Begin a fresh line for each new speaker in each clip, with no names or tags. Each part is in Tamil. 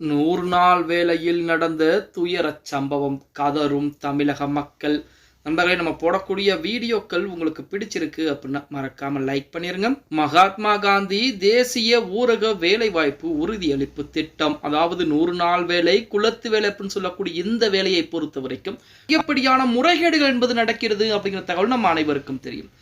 நூறு நாள் வேளையில் நடந்த துயரச் சம்பவம் கதரும் தமிழக மக்கள் நண்பர்களே நம்ம போடக்கூடிய வீடியோக்கள் உங்களுக்கு பிடிச்சிருக்கு அப்படின்னா மறக்காம லைக் பண்ணிருங்க. மகாத்மா காந்தி தேசிய ஊரக வேலைவாய்ப்பு உறுதியளிப்பு திட்டம். அதாவது நூறு நாள் வேலை குலத்து வேலை அப்படின்னு சொல்லக்கூடிய இந்த வேலையை பொறுத்த வரைக்கும் எப்படியான முறைகேடுகள் என்பது நடக்கிறது அப்படிங்கிற தகவல் நம்ம அனைவருக்கும் தெரியும்.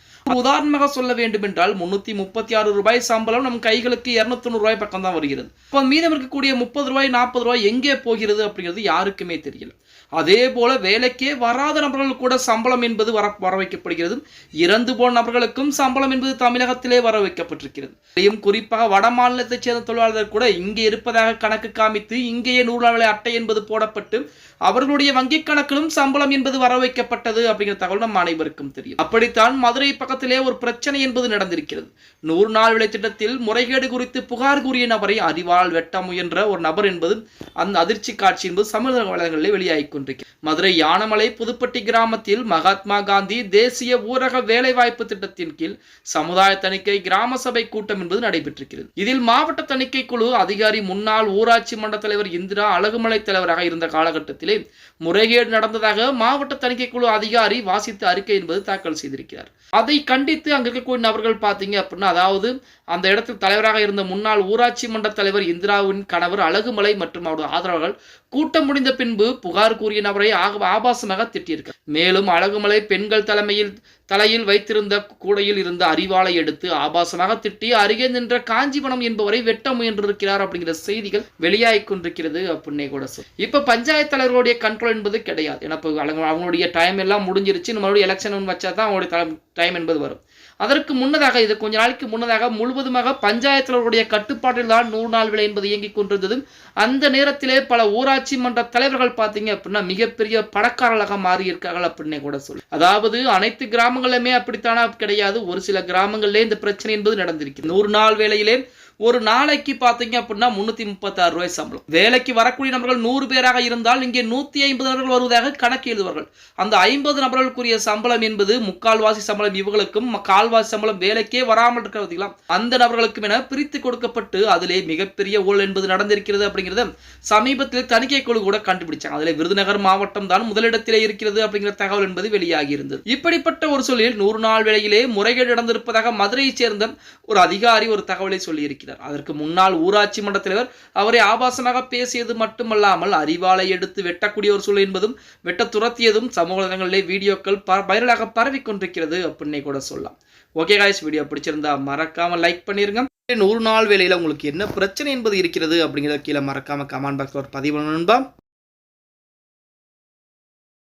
உதாரணமாக சொல்ல வேண்டும் என்றால் முன்னூத்தி முப்பத்தி ஆறு ரூபாய் சம்பளம் நம் கைகளுக்கு இருநூத்தி ரூபாய் பக்கம் தான் வருகிறது. இப்போ மீதம் இருக்கக்கூடிய முப்பது ரூபாய் நாற்பது ரூபாய் எங்கே போகிறது அப்படிங்கிறது யாருக்குமே தெரியல. அதே போல வேலைக்கே வராத நபர்கள் கூட சம்பளம் என்பது வர வர வைக்கப்படுகிறது இறந்து போன நபர்களுக்கும் சம்பளம் என்பது தமிழகத்திலே வர வைக்கப்பட்டிருக்கிறது இதையும் குறிப்பாக வட மாநிலத்தைச் சேர்ந்த தொழிலாளர்கள் கூட இங்கே இருப்பதாக கணக்கு காமித்து இங்கேயே நூறு நாள் அட்டை என்பது போடப்பட்டு அவர்களுடைய வங்கிக் கணக்கிலும் சம்பளம் என்பது வர வைக்கப்பட்டது அப்படிங்கிற தகவல் நம் அனைவருக்கும் தெரியும். அப்படித்தான் மதுரை பக்கத்திலே ஒரு பிரச்சனை என்பது நடந்திருக்கிறது. நூறு நாள் விலை திட்டத்தில் முறைகேடு குறித்து புகார் கூறிய நபரை அறிவால் வெட்ட முயன்ற ஒரு நபர் என்பது அந்த அதிர்ச்சி காட்சி என்பது சமூக வளங்களில் வெளியாகி கொண்டிருக்கிறது. மதுரை யானமலை புதுப்பட்டி கிராமத்தில் மகாத்மா காந்தி தேசிய ஊரக வேலைவாய்ப்பு திட்டத்தின் கீழ் சமுதாய தணிக்கை கிராம சபை கூட்டம் என்பது நடைபெற்றிருக்கிறது. இதில் மாவட்ட தணிக்கை குழு அதிகாரி முன்னாள் ஊராட்சி மன்ற தலைவர் இந்திரா அழகுமலை தலைவராக இருந்த காலகட்டத்திலே முறைகேடு நடந்ததாக மாவட்ட தணிக்கை குழு அதிகாரி வாசித்த அறிக்கை என்பது தாக்கல் செய்திருக்கிறார். அதை கண்டித்து அங்கு இருக்கக்கூடிய நபர்கள் பார்த்தீங்க அப்படின்னா அதாவது அந்த இடத்தில் தலைவராக இருந்த முன்னாள் ஊராட்சி மன்ற தலைவர் இந்திராவின் கணவர் அழகுமலை மற்றும் அவரது ஆதரவாளர்கள் கூட்டம் முடிந்த பின்பு புகார் கூறிய நபரை ஆபாசமாக திட்டியிருக்கார் மேலும் அழகுமலை பெண்கள் தலைமையில் தலையில் வைத்திருந்த கூடையில் இருந்த அறிவாளை எடுத்து ஆபாசமாக திட்டி அருகே நின்ற காஞ்சிபுரம் என்பவரை வெட்ட முயன்றிருக்கிறார் அப்படிங்கிற செய்திகள் வெளியாகிக் கொண்டிருக்கிறது அப்படின்னே கூட சொல். இப்ப பஞ்சாயத்து தலைவர்களுடைய கண்ட்ரோல் என்பது கிடையாது. ஏன்னா அவங்களுடைய டைம் எல்லாம் முடிஞ்சிருச்சு. மறுபடியும் எலெக்ஷன் வச்சா தான் அவங்களுடைய டைம் என்பது வரும். அதற்கு முன்னதாக இது கொஞ்ச நாளைக்கு முன்னதாக முழுவதுமாக பஞ்சாயத்தினருடைய கட்டுப்பாட்டில் தான் நூறு நாள் விலை என்பது இயங்கிக் கொண்டிருந்தது அந்த நேரத்திலே பல ஊராட்சி மன்ற தலைவர்கள் பார்த்தீங்க அப்படின்னா மிகப்பெரிய பணக்காரர்களாக மாறி இருக்கார்கள் அப்படின்னே கூட சொல்லு அதாவது அனைத்து கிராமங்களுமே அப்படித்தானா கிடையாது. ஒரு சில கிராமங்களிலே இந்த பிரச்சனை என்பது நடந்திருக்கு நூறு நாள் வேலையிலே ஒரு நாளைக்கு பார்த்தீங்க அப்படின்னா முன்னூத்தி முப்பத்தாறு ரூபாய் சம்பளம். வேலைக்கு வரக்கூடிய நபர்கள் நூறு பேராக இருந்தால் இங்கே நூத்தி ஐம்பது நபர்கள் வருவதாக கணக்கு எழுதுவார்கள். அந்த ஐம்பது நபர்களுக்குரிய சம்பளம் என்பது முக்கால்வாசி சம்பளம் இவர்களுக்கும் கால் கால்வாசி சம்பளம் வேலைக்கே வராமல் இருக்கிறது அந்த நபர்களுக்கும் என பிரித்து கொடுக்கப்பட்டு அதிலே மிகப்பெரிய ஊழல் என்பது நடந்திருக்கிறது அப்படிங்கிறத சமீபத்தில் தணிக்கை குழு கூட கண்டுபிடிச்சாங்க. அதில் விருதுநகர் மாவட்டம் தான் முதலிடத்திலே இருக்கிறது அப்படிங்கிற தகவல் என்பது வெளியாகி இருந்தது. இப்படிப்பட்ட ஒரு சூழலில் நூறு நாள் வேளையிலே முறைகேடு நடந்திருப்பதாக மதுரையைச் சேர்ந்த ஒரு அதிகாரி ஒரு தகவலை சொல்லியிருக்கிறார். அதற்கு முன்னாள் ஊராட்சி மன்ற தலைவர் அவரை ஆபாசமாக பேசியது மட்டுமல்லாமல் அறிவாலை எடுத்து வெட்டக்கூடிய ஒரு சூழல் என்பதும் வெட்ட துரத்தியதும் சமூக வலைதளங்களிலே வீடியோக்கள் வைரலாக பரவிக்கொண்டிருக்கிறது அப்படின்னே கூட சொல்லலாம். ஓகே காய்ஸ் வீடியோ பிடிச்சிருந்தா மறக்காம லைக் பண்ணிருங்க. நூறு நாள் வேலையில உங்களுக்கு என்ன பிரச்சனை என்பது இருக்கிறது அப்படிங்கிறத கீழே மறக்காம கமெண்ட் பாக்ஸில் ஒரு பதிவு பண்ணணும் நண்பா